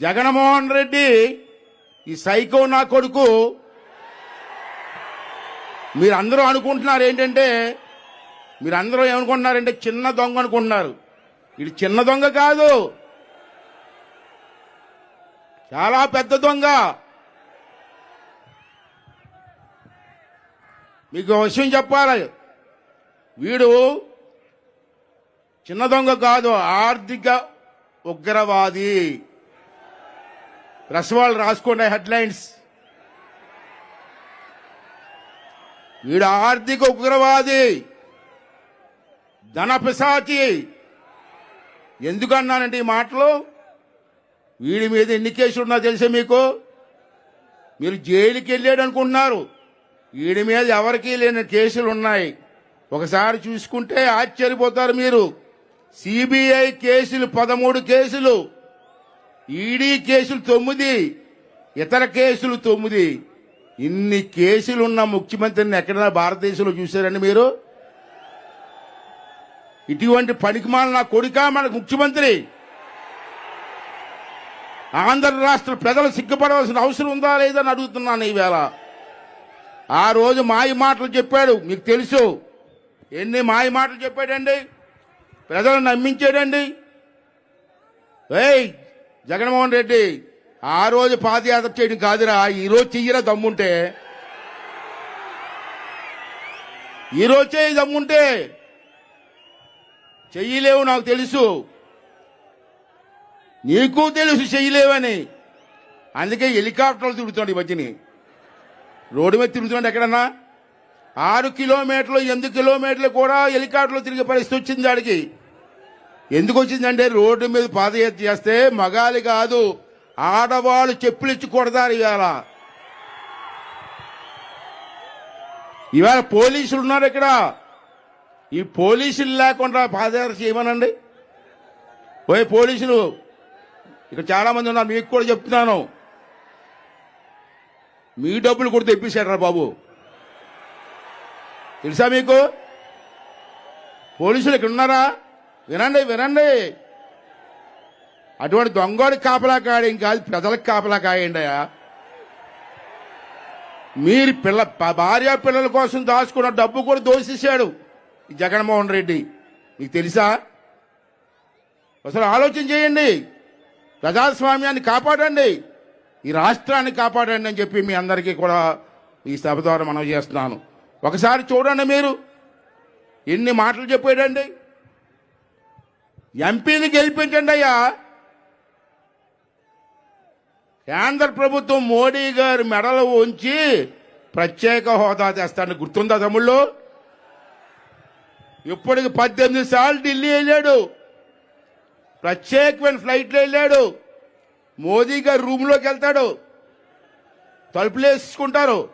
జగన్మోహన్ రెడ్డి ఈ సైకో నా కొడుకు. మీరందరూ అనుకుంటున్నారు ఏంటంటే మీరందరూ ఏమనుకుంటున్నారంటే చిన్న దొంగ అనుకుంటున్నారు. ఇది చిన్న దొంగ కాదు. చాలా పెద్ద దొంగ. మీకు విషయం చెప్పాలి. వీడు చిన్న దొంగ కాదు ఆర్థిక ఉగ్రవాది. ప్రెస్ వాళ్ళు రాసుకోండి హెడ్లైన్స్. వీడు ఆర్థిక ఉగ్రవాది ధన పిశాచి ఎందుకన్నానండి ఈ మాటలు? వీడి మీద ఎన్ని కేసులు ఉన్నా తెలుసా మీకు? మీరు జైలుకి వెళ్ళాడు అనుకుంటున్నారు వీడి మీద ఎవరికీ లేని కేసులు ఉన్నాయి. ఒకసారి చూసుకుంటే ఆశ్చర్యపోతారు మీరు. సిబిఐ కేసులు పదమూడు కేసులు. ఈడీ కేసులు తొమ్మిది ఇతర కేసులు తొమ్మిది. ఇన్ని కేసులు ఉన్న ముఖ్యమంత్రిని ఎక్కడైనా భారతదేశంలో చూశారండి మీరు? ఇటువంటి పనికిమాల నా కొడుక మన ముఖ్యమంత్రి. ఆంధ్ర రాష్ట్ర ప్రజలు సిగ్గుపడవలసిన అవసరం ఉందా లేదని అడుగుతున్నాను ఈవేళ. ఆ రోజు మాయ మాటలు చెప్పాడు మీకు తెలుసు. ఎన్ని మాయ మాటలు చెప్పాడండి? ప్రజలను నమ్మించాడండి? ఏయ్ జగన్మోహన్ రెడ్డి ఆ రోజు పాదయాత్ర చేయడం కాదురా ఈ రోజు చెయ్యరా దమ్ముంటే? ఈ రోజు చేయి దమ్ముంటే? చెయ్యలేవు నాకు తెలుసు. నీకు తెలుసు చెయ్యలేవని. అందుకే హెలికాప్టర్లు తిరుగుతున్నాడు ఈ మధ్యని. రోడ్డు మీద తిరుగుతున్నాడు ఎక్కడన్నా? ఆరు కిలోమీటర్లు ఎనిమిది కిలోమీటర్లు కూడా హెలికాప్టర్లు తిరిగే పరిస్థితి వచ్చింది ఆడికి. ఎందుకు వచ్చిందంటే రోడ్డు మీద పాదయాత్ర చేస్తే మగాలి కాదు ఆడవాళ్ళు చెప్పులు ఇచ్చి ఇవాళ. ఇవాళ పోలీసులు ఉన్నారు ఇక్కడ. ఈ పోలీసులు లేకుండా పాదయాత్ర చేయమనండి. పోయి పోలీసులు ఇక్కడ చాలా మంది ఉన్నారు మీకు కూడా చెప్తున్నాను. మీ డబ్బులు కూడా తెప్పించారా బాబు. తెలుసా మీకు? పోలీసులు ఇక్కడ ఉన్నారా? వినండి వినండి. అటువంటి దొంగోడి కాపలా కాయడం కాదు ప్రజలకు కాపలా కాయండి మీరు పిల్ల భార్య పిల్లల కోసం దాచుకున్న డబ్బు కూడా దోషిస్తాడు ఈ జగన్మోహన్ రెడ్డి. మీకు తెలుసా? అసలు ఆలోచన చేయండి. ప్రజాస్వామ్యాన్ని కాపాడండి. ఈ రాష్ట్రాన్ని కాపాడండి అని చెప్పి మీ అందరికీ కూడా ఈ సభ ద్వారా మనం చేస్తున్నాను. ఒకసారి చూడండి మీరు. ఎన్ని మాటలు చెప్పాడండి? ఎంపీని గెలిపించండి అయ్యా. కేంద్ర ప్రభుత్వం మోడీ గారి మెడలు ఉంచి ప్రత్యేక హోదా తెస్తాను గుర్తుందా తమ్ముళ్ళు? ఇప్పటికి పద్దెనిమిది సార్లు ఢిల్లీ వెళ్ళాడు. ప్రత్యేకమైన ఫ్లైట్లో వెళ్ళాడు. మోదీ గారు రూమ్లోకి వెళ్తాడు. తలుపులు వేసుకుంటారు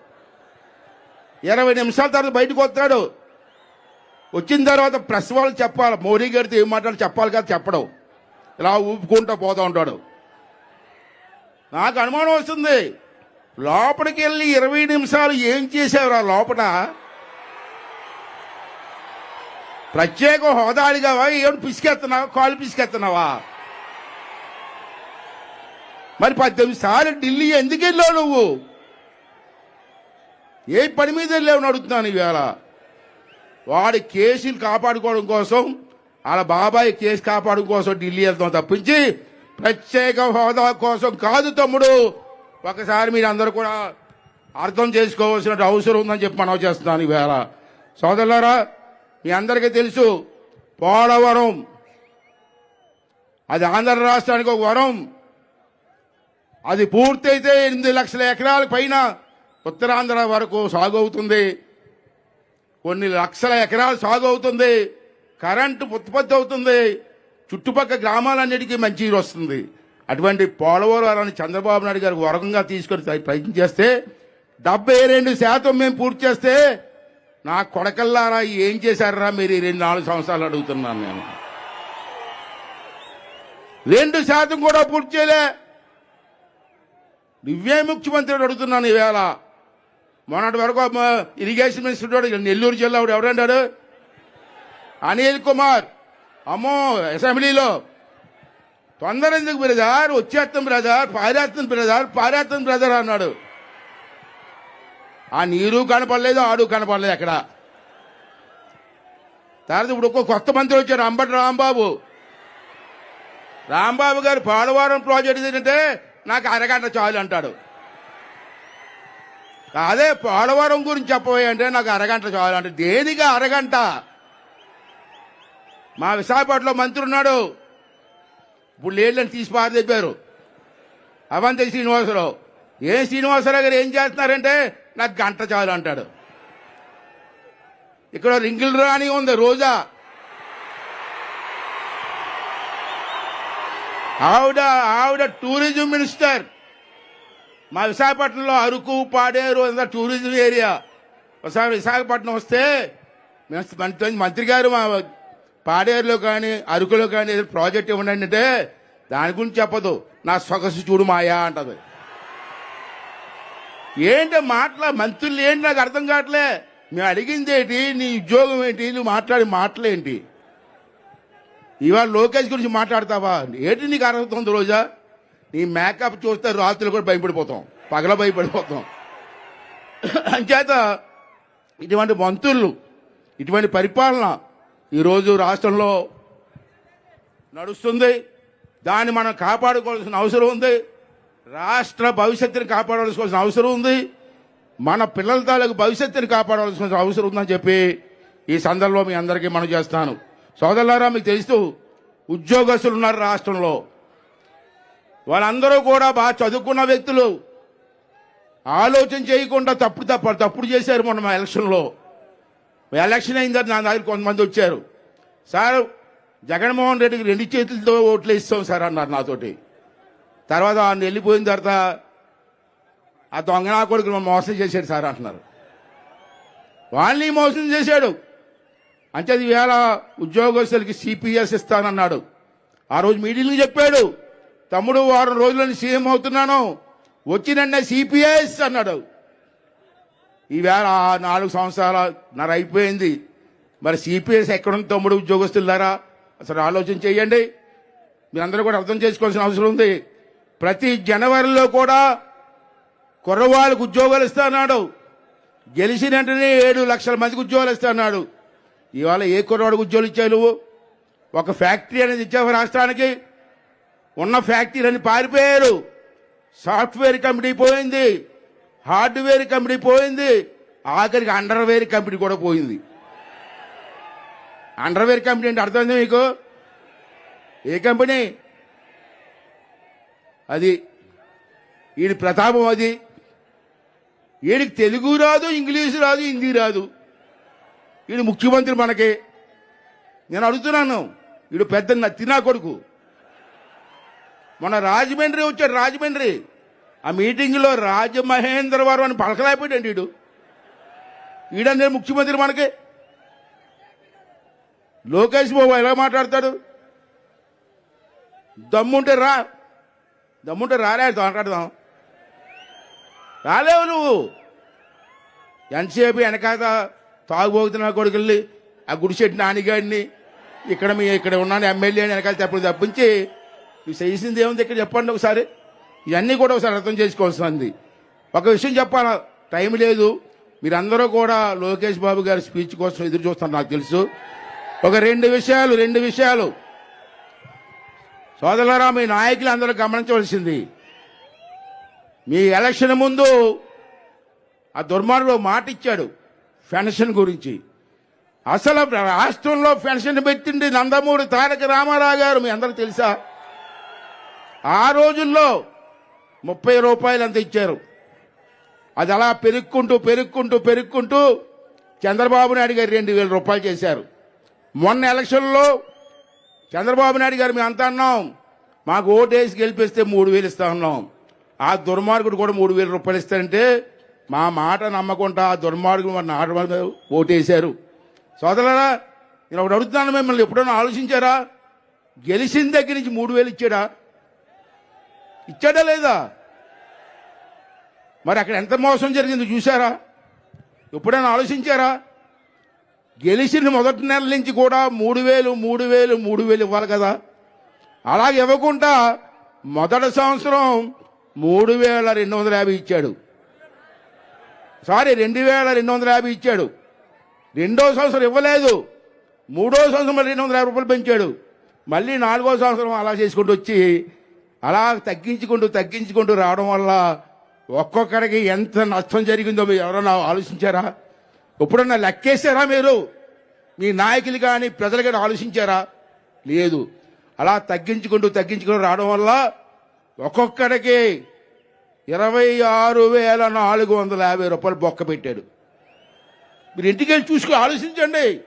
ఇరవై నిమిషాల తర్వాత బయటకు వస్తాడు. వచ్చిన తర్వాత ప్రెస్ వాళ్ళు చెప్పాలి. మోడీ గారితో ఏం మాట్లాడి చెప్పాలి కదా చెప్పడం. ఇలా ఊపుకుంటూ పోతూ ఉంటాడు. నాకు అనుమానం వస్తుంది. లోపలికి వెళ్ళి ఇరవై నిమిషాలు ఏం చేశావురా లోపల? ప్రత్యేక హోదా అడిగావా? ఏడు పిసికెత్తున్నావా? కాలు పిసికెత్తున్నావా? మరి పద్దెనిమిది సార్లు ఢిల్లీ ఎందుకు వెళ్ళావు నువ్వు? ఏ పని మీద వెళ్ళావు అడుగుతున్నాను ఈవేళ వాడి కేసులు కాపాడుకోవడం కోసం వాళ్ళ బాబాయ్ కేసు కాపాడుకోవడం కోసం ఢిల్లీ వెళ్తాం తప్పించి ప్రత్యేక హోదా కోసం కాదు తమ్ముడు. ఒకసారి మీరు అందరూ కూడా అర్థం చేసుకోవాల్సిన అవసరం ఉందని చెప్పి మనం చేస్తున్నాను ఈవేళ. సోదరులారా మీ అందరికీ తెలుసు పోలవరం అది ఆంధ్ర రాష్ట్రానికి ఒక వరం. అది పూర్తయితే ఎనిమిది లక్షల ఎకరాల పైన ఉత్తరాంధ్ర వరకు సాగు అవుతుంది. కొన్ని లక్షల ఎకరాలు సాగు అవుతుంది. కరెంటు ఉత్పత్తి అవుతుంది. చుట్టుపక్కల గ్రామాలన్నిటికీ మంచి నీరు వస్తుంది. అటువంటి పోలవరాన్ని చంద్రబాబు నాయుడు గారు వరకంగా తీసుకొని ప్రయత్నం చేస్తే డెబ్బై రెండు శాతం మేము పూర్తి చేస్తే నా కొడకల్లారా ఏం చేశారా మీరు ఈ రెండు నాలుగు సంవత్సరాలు అడుగుతున్నాను నేను. రెండు శాతం కూడా పూర్తి చేయలే. నువ్వే ముఖ్యమంత్రి అడుగుతున్నాను ఈవేళ మొన్నటి వరకు ఇరిగేషన్ మినిస్టర్ ఉన్నాడు, నెల్లూరు జిల్లా వాడు ఎవరంటాడు అనిల్ కుమార్. అమ్మో అసెంబ్లీలో. తొందర ఎందుకు బ్రదర్? వచ్చేస్తాం బ్రదర్ పారేస్తాం బ్రదర్ పారేస్తాం బ్రదర్ అన్నాడు. ఆ నీరు కనపడలేదు ఆడు కనపడలేదు అక్కడ. తర్వాత ఇప్పుడు ఒక్క కొత్త మంత్రి వచ్చారు అంబటి రాంబాబు. రాంబాబు గారు పోలవరం ప్రాజెక్ట్ ఏంటంటే నాకు అరగంట చాలు అంటాడు. అదే పోలవరం గురించి చెప్పబోయే అంటే నాకు అరగంట చాలంటే దేనిగా అరగంట? మా విశాఖపట్నంలో మంత్రి ఉన్నాడు. ఇప్పుడు లేళ్ళని తీసి పారదెప్పారు అవంతి శ్రీనివాసరావు. ఏ శ్రీనివాసరావు గారు ఏం చేస్తున్నారంటే నాకు గంట చాలు అంటాడు. ఇక్కడ రింగిల్ రాణి ఉంది రోజా. ఆవిడ ఆవిడ టూరిజం మినిస్టర్. మా విశాఖపట్నంలో అరకు పాడేరు అంతా టూరిజం ఏరియా. ఒకసారి విశాఖపట్నం వస్తే మేము మంత్రి మంత్రి గారు మా పాడేరులో కానీ అరకులో కానీ ఏదో ప్రాజెక్ట్ ఇవ్వండి అంటే దాని గురించి చెప్పదు. నా సొగసు చూడు మాయా అంటది. ఏంటి మాటల మంత్రులు ఏంటి నాకు అర్థం కావట్లే. మేము అడిగింది ఏంటి నీ ఉద్యోగం ఏంటి నువ్వు మాట్లాడే మాటలేంటి ఇవాళ లోకేష్ గురించి మాట్లాడతావా? ఏంటి నీకు అర్హత ఉంది రోజా? నీ మేకప్ చూస్తే రాత్రులు కూడా భయపడిపోతాం. పగల భయపడిపోతాం. అంచేత ఇటువంటి మంత్రులు ఇటువంటి పరిపాలన ఈరోజు రాష్ట్రంలో నడుస్తుంది. దాన్ని మనం కాపాడుకోవాల్సిన అవసరం ఉంది. రాష్ట్ర భవిష్యత్తుని కాపాడాల్సిన అవసరం ఉంది. మన పిల్లల తాలూకు భవిష్యత్తుని కాపాడాల్సిన అవసరం ఉందని చెప్పి ఈ సందర్భంలో మీ అందరికీ మనం చేస్తాను. సోదరులారా మీకు తెలుస్తూ ఉద్యోగస్తులు ఉన్నారు రాష్ట్రంలో. వాళ్ళందరూ కూడా బాగా చదువుకున్న వ్యక్తులు. ఆలోచన చేయకుండా తప్పుడు తప్ప తప్పుడు చేశారు మొన్న మా ఎలక్షన్లో. ఎలక్షన్ అయిన నా దగ్గర కొంతమంది వచ్చారు. సార్ జగన్మోహన్ రెడ్డికి రెండు చేతులతో ఓట్లు ఇస్తాం సార్ అన్నారు నాతోటి. తర్వాత ఆయన వెళ్ళిపోయిన తర్వాత ఆ దొంగ నా కొడుకు మోసం చేశాడు సార్ అంటున్నారు. వాళ్ళని మోసం చేశాడు. అంటే అది వేళ ఉద్యోగస్తులకి సిపిఎస్ ఇస్తానన్నాడు. ఆ రోజు మీడియాలో చెప్పాడు. తమ్ముడు వారం రోజులని సీఎం అవుతున్నాను. వచ్చినన్నే సిపిఎస్ అన్నాడు. ఈవేళ నాలుగు సంవత్సరాల నర అయిపోయింది. మరి సిపిఎస్ ఎక్కడుంది తమ్ముడు ఉద్యోగస్తులారా? అసలు ఆలోచన చేయండి. మీరందరూ కూడా అర్థం చేసుకోవాల్సిన అవసరం ఉంది. ప్రతి జనవరిలో కూడా కుర్రవాళ్ళకు ఉద్యోగాలు ఇస్తాడు గెలిచిన వెంటనే ఏడు లక్షల మందికి ఉద్యోగాలు ఇస్తాడు ఇవాళ ఏ కుర్రవాడికి ఉద్యోగాలు ఇచ్చావు నువ్వు? ఒక ఫ్యాక్టరీ అనేది ఇచ్చావు రాష్ట్రానికి. ఉన్న ఫ్యాక్టరీలన్నీ పారిపోయారు. సాఫ్ట్వేర్ కంపెనీ పోయింది. హార్డ్వేర్ కంపెనీ పోయింది. ఆఖరికి అండర్వేర్ కంపెనీ కూడా పోయింది. అండర్వేర్ కంపెనీ అంటే అర్థమైంది మీకు? ఏ కంపెనీ? అది వీడి ప్రతాపం అది. వీడికి తెలుగు రాదు ఇంగ్లీషు రాదు హిందీ రాదు. వీడు ముఖ్యమంత్రి మనకి. నేను అడుగుతున్నాను. వీడు పెద్ద నత్తినా కొడుకు. మొన్న రాజమండ్రి వచ్చాడు రాజమండ్రి. ఆ మీటింగ్లో రాజమహేంద్రవరం అని పలకలేకపోయాడు వీడు ఈడనే ముఖ్యమంత్రి మనకి. లోకేష్ బాబు ఎలా మాట్లాడతాడు? దమ్ముంటే రా. దమ్ముంటే రాలే మాట్లాడదాం. రాలేవు నువ్వు. ఎంతసేపు వెనకాత తాగుబోతున్నా కొడుకుల్ని ఆ గుడిసెట్టిన నానిగాడిని ఇక్కడ మీ ఇక్కడ ఉన్నాను ఎమ్మెల్యే వెనకాల తప్పుడు తప్పించి నువ్వు చేసింది ఏముంది ఇక్కడ చెప్పండి ఒకసారి. ఇవన్నీ కూడా ఒకసారి అర్థం చేసుకోవాల్సింది ఒక విషయం చెప్పాలా? టైం లేదు. మీరందరూ కూడా లోకేష్ బాబు గారి స్పీచ్ కోసం ఎదురు చూస్తారు నాకు తెలుసు. ఒక రెండు విషయాలు రెండు విషయాలు. సోదరులారా మీ నాయకులు అందరూ గమనించవలసింది. మీ ఎలక్షన్ ముందు ఆ దుర్మార్గుడు మాట ఇచ్చాడు పెన్షన్ గురించి. అసలు రాష్ట్రంలో పెన్షన్ పెట్టింది నందమూరి తారక రామారావు గారు మీ అందరూ తెలుసా? ఆ రోజుల్లో ముప్పై రూపాయలు అంత ఇచ్చారు? అది అలా పెరుక్కుంటూ పెరుక్కుంటూ పెరుక్కుంటూ చంద్రబాబు నాయుడు గారు రెండు వేల రూపాయలు చేశారు. మొన్న ఎలక్షన్లో చంద్రబాబు నాయుడు గారు మేము అంతా అన్నాం? మాకు ఓటేసి గెలిపిస్తే మూడు వేలు ఇస్తా ఉన్నాం ఆ దుర్మార్గుడు కూడా మూడు వేల రూపాయలు ఇస్తారంటే మా మాట నమ్మకుండా ఆ దుర్మార్గుడు మన నాట ఓటేశారు సోదరులారా నేను ఒకటి అడుగుతున్నాను మిమ్మల్ని. ఎప్పుడైనా ఆలోచించారా? గెలిచిన దగ్గర నుంచి మూడు వేలు ఇచ్చాడా? ఇచ్చాడా లేదా? మరి అక్కడ ఎంత మోసం జరిగింది చూసారా ఎప్పుడైనా ఆలోచించారా? గెలిచిన మొదటి నెల నుంచి కూడా మూడు వేలు మూడు వేలు మూడు వేలు ఇవ్వాలి కదా. అలాగే ఇవ్వకుండా మొదటి సంవత్సరం మూడు వేల రెండు వందల యాభై ఇచ్చాడు. సారీ రెండు వేల రెండు వందల యాభై ఇచ్చాడు. రెండో సంవత్సరం ఇవ్వలేదు. మూడో సంవత్సరం రెండు వందల యాభై రూపాయలు పెంచాడు. మళ్ళీ నాలుగో సంవత్సరం అలా చేసుకుంటూ వచ్చి అలా తగ్గించుకుంటూ తగ్గించుకుంటూ రావడం వల్ల ఒక్కొక్కడికి ఎంత నష్టం జరిగిందో మీరు ఎవరన్నా ఆలోచించారా? ఎప్పుడన్నా లెక్కేశారా మీరు? మీ నాయకులు కానీ ప్రజలు కానీ ఆలోచించారా? లేదు. అలా తగ్గించుకుంటూ తగ్గించుకుంటూ రావడం వల్ల ఒక్కొక్కడికి ఇరవై ఆరు వేల నాలుగు వందల యాభై రూపాయలు బొక్క పెట్టాడు. మీరు ఇంటికి వెళ్ళి చూసుకుని ఆలోచించండి.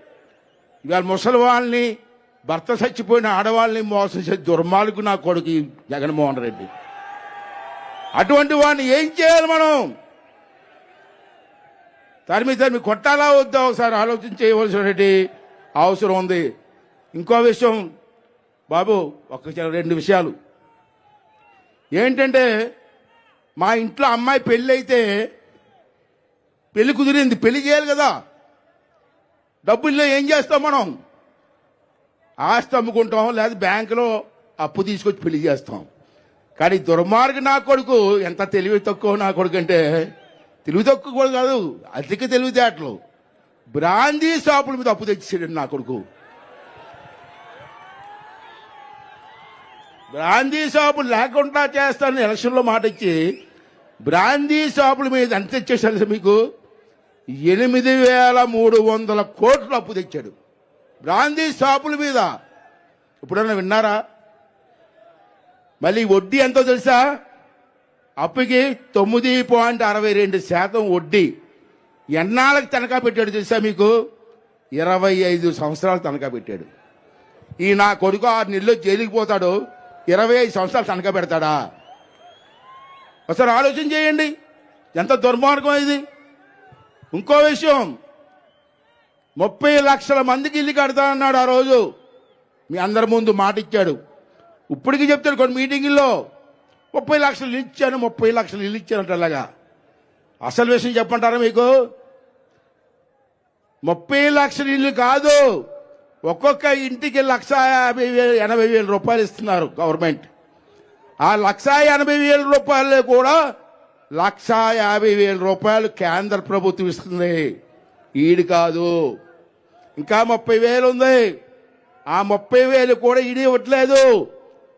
ఇవాళ ముసలి వాళ్ళని భర్త చచ్చిపోయిన ఆడవాళ్ళని మోసం చేసే దుర్మార్గు నా కొడుకు ఈ జగన్మోహన్ రెడ్డి. అటువంటి వాడిని ఏం చేయాలి మనం? తరిమి తరిమి కొట్టాలా వద్దా ఒకసారి ఆలోచన చేయవలసినటువంటి అవసరం ఉంది. ఇంకో విషయం బాబు ఒక రెండు విషయాలు. ఏంటంటే మా ఇంట్లో అమ్మాయి పెళ్ళి అయితే పెళ్ళి కుదిరింది పెళ్ళి చేయాలి కదా. డబ్బుల్లో ఏం చేస్తాం మనం? ఆస్తి అమ్ముకుంటాం లేదా బ్యాంకులో అప్పు తీసుకొచ్చి పెళ్ళి చేస్తాం. కానీ దుర్మార్గ నా కొడుకు ఎంత తెలివి తక్కువ నా కొడుకు అంటే తెలివి తక్కువ కూడా కాదు అధిక తెలివితేటలు. బ్రాందీ షాపుల మీద అప్పు తెచ్చేసాడు నా కొడుకు. బ్రాందీ షాపులు లేకుండా చేస్తానని ఎలక్షన్లో మాట ఇచ్చి బ్రాందీ షాపుల మీద ఎంత తెచ్చేసాడు మీకు? ఎనిమిది వేల మూడు వందల కోట్లు అప్పు తెచ్చాడు. బ్రాందీ షాపుల మీద. ఇప్పుడన్నా విన్నారా? మళ్ళీ వడ్డీ ఎంతో తెలుసా? అప్పుకి తొమ్మిది పాయింట్ అరవై రెండు శాతం వడ్డీ. ఎన్నాళ్ళకి తనఖా పెట్టాడు తెలుసా మీకు? ఇరవై ఐదు సంవత్సరాలు తనఖా పెట్టాడు. ఈ నా కొడుకు ఆరు నెలలు జైలుకి పోతాడు. ఇరవై ఐదు సంవత్సరాలు తనఖా పెడతాడా? ఒకసారి ఆలోచన చేయండి. ఎంత దుర్మార్గం ఇది. ఇంకో విషయం ముప్పై లక్షల మందికి ఇల్లు కడతా అన్నాడు ఆ రోజు. మీ అందరి ముందు మాట ఇచ్చాడు ఇప్పటికీ చెప్తాడు కొన్ని మీటింగుల్లో ముప్పై లక్షలు ఇచ్చాను ముప్పై లక్షలు ఇల్లు ఇచ్చానంట అలాగా. అసలు విషయం చెప్పంటారా మీకు? ముప్పై లక్షల ఇల్లు కాదు ఒక్కొక్క ఇంటికి లక్ష యాభై వేలు ఎనభై వేల రూపాయలు ఇస్తున్నారు గవర్నమెంట్. ఆ లక్ష ఎనభై వేల రూపాయలు కూడా లక్ష యాభై వేల రూపాయలు కేంద్ర ప్రభుత్వం ఇస్తుంది. ఈడు కాదు. ఇంకా ముప్పై వేలు ఉంది. ఆ ముప్పై వేలు కూడా ఈడు ఇవ్వట్లేదు.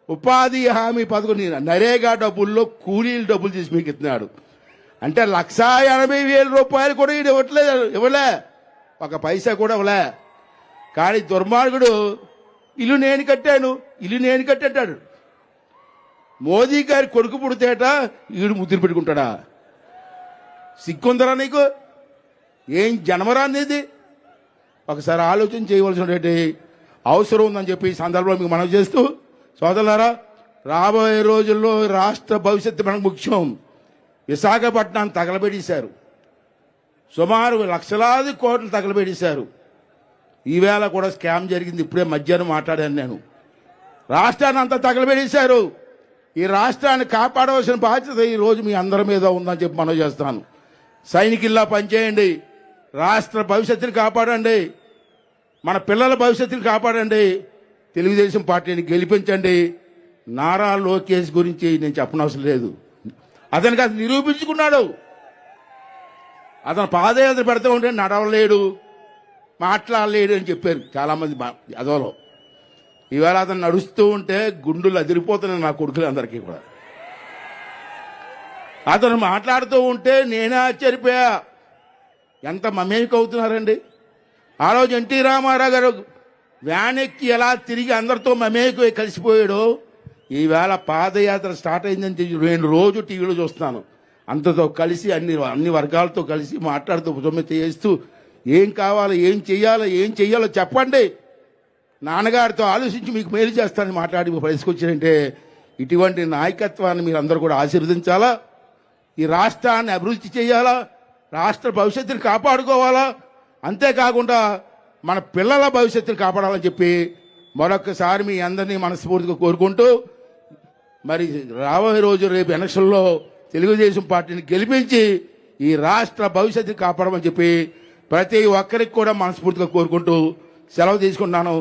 ఉపాధి హామీ పథకం నరేగా డబ్బుల్లో కూలీలు డబ్బులు తీసి మీకు ఇస్తున్నాడు. అంటే లక్ష ఎనభై వేల రూపాయలు కూడా ఈడు ఇవ్వట్లేదు ఇవ్వలే. ఒక పైసా కూడా ఇవ్వలే. కానీ దుర్మార్గుడు ఇల్లు నేను కట్టాను ఇల్లు నేను కట్టాడు మోదీ గారి కొడుకు పుడితేట ఈడు ముద్దులు పెట్టుకుంటాడా? సిగ్గుందరా నీకు? ఏం జనమరా అనేది ఒకసారి ఆలోచన చేయవలసినటువంటి అవసరం ఉందని చెప్పి ఈ సందర్భంలో మీకు మనం చేస్తూ సోదరులారా రాబోయే రోజుల్లో రాష్ట్ర భవిష్యత్తు మనకు ముఖ్యం. విశాఖపట్నాన్ని తగలబెట్టేశారు సుమారు లక్షలాది కోట్లు తగలబెట్టేశారు ఈవేళ కూడా స్కామ్ జరిగింది. ఇప్పుడే మధ్యాహ్నం మాట్లాడాను నేను. రాష్ట్రాన్ని అంతా తగలబెట్టేశారు ఈ రాష్ట్రాన్ని కాపాడవలసిన బాధ్యత ఈ రోజు మీ అందరి మీద ఉందని చెప్పి మనం చేస్తాను. సైనికుల్లా పనిచేయండి. రాష్ట్ర భవిష్యత్తుని కాపాడండి. మన పిల్లల భవిష్యత్తుని కాపాడండి. తెలుగుదేశం పార్టీని గెలిపించండి. నారా లోకేష్ గురించి నేను చెప్పనవసరం లేదు. అతనికి అది నిరూపించుకున్నాడు. అతను పాదయాత్ర పెడతా ఉంటే నడవలేడు మాట్లాడలేడు అని చెప్పారు చాలామంది అదోలో. ఈవేళ అతను నడుస్తూ ఉంటే గుండెలు అదిరిపోతున్నాయి నా కొడుకులు అందరికీ కూడా. అతను మాట్లాడుతూ ఉంటే నేనే ఆశ్చర్యపోయా. ఎంత మమేక అవుతున్నారండి ఆ రోజు ఎన్టీ రామారావు గారు వ్యాన్ ఎక్కి ఎలా తిరిగి అందరితో మమేక కలిసిపోయాడు ఈవేళ పాదయాత్ర స్టార్ట్ అయిందని తెలిసి నేను రోజు టీవీలో చూస్తున్నాను. అంతతో కలిసి అన్ని అన్ని వర్గాలతో కలిసి మాట్లాడుతూ సొమ్మె చేస్తూ ఏం కావాలో ఏం చెయ్యాలో ఏం చెయ్యాలో చెప్పండి. నాన్నగారితో ఆలోచించి మీకు మేలు చేస్తానని మాట్లాడి పరిసుకొచ్చారంటే ఇటువంటి నాయకత్వాన్ని మీరు అందరూ కూడా ఆశీర్వదించాలా? ఈ రాష్ట్రాన్ని అభివృద్ధి చేయాలా? రాష్ట్ర భవిష్యత్తుని కాపాడుకోవాలా? అంతేకాకుండా మన పిల్లల భవిష్యత్తుని కాపాడాలని చెప్పి మరొకసారి మీ అందరినీ మనస్ఫూర్తిగా కోరుకుంటూ మరి రాబోయే రోజు రేపు ఎలక్షన్లో తెలుగుదేశం పార్టీని గెలిపించి ఈ రాష్ట్ర భవిష్యత్తుని కాపాడమని చెప్పి ప్రతి ఒక్కరికి కూడా మనస్ఫూర్తిగా కోరుకుంటూ సెలవు తీసుకుంటున్నాను.